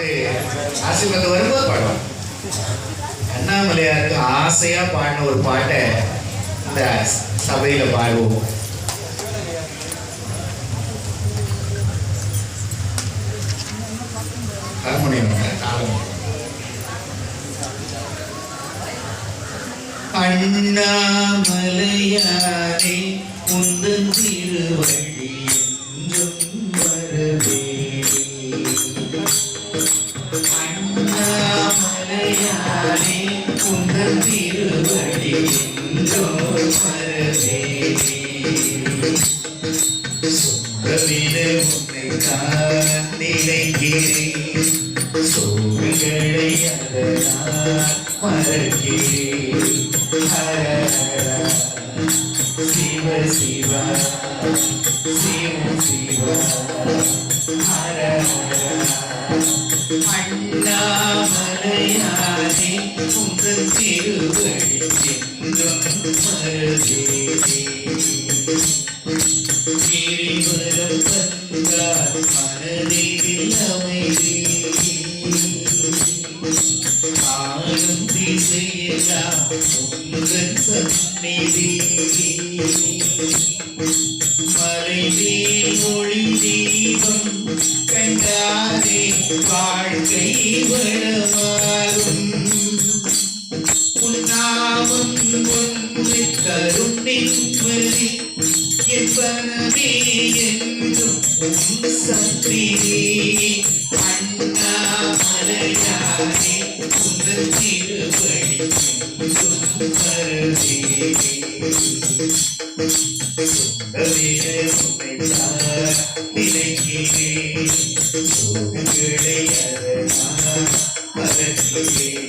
அண்ணாமலையாருக்கு ஆசீர்வாதம் வரும்போது பாடுவாங்க அண்ணாமலையாருக்கு ஆசையா பாடின ஒரு பாட்டை இந்த சபையில பாடுவோம். அண்ணாமலையாரே அண்ணாமலையாரே திருவடி என்றும் உன்னை தான் நினைக்கிறேன் சோகங்களை அதனால் மறக்கிறேன் ஹர ஹர சிவ சிவ சிவ சிவ ஹர ஹர உங்கள் திருவடி கிரிவலம் வந்தார் மனதில் அமைதி ஆளும் திசையெல்லாம் உங்கள் சந்நிதி மறைவில் ஒளி தீபம் கண்டாரே வாழ்க்கை வளமா ஒன்று தரும் நிம்மதி என்பனவே என்றும் உம் சக்தியே அண்ணாமலையாரே உங்கள் திருவடி நினைக்கிறேன். சோகங்களை மறக்கிறேன்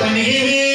happen to you.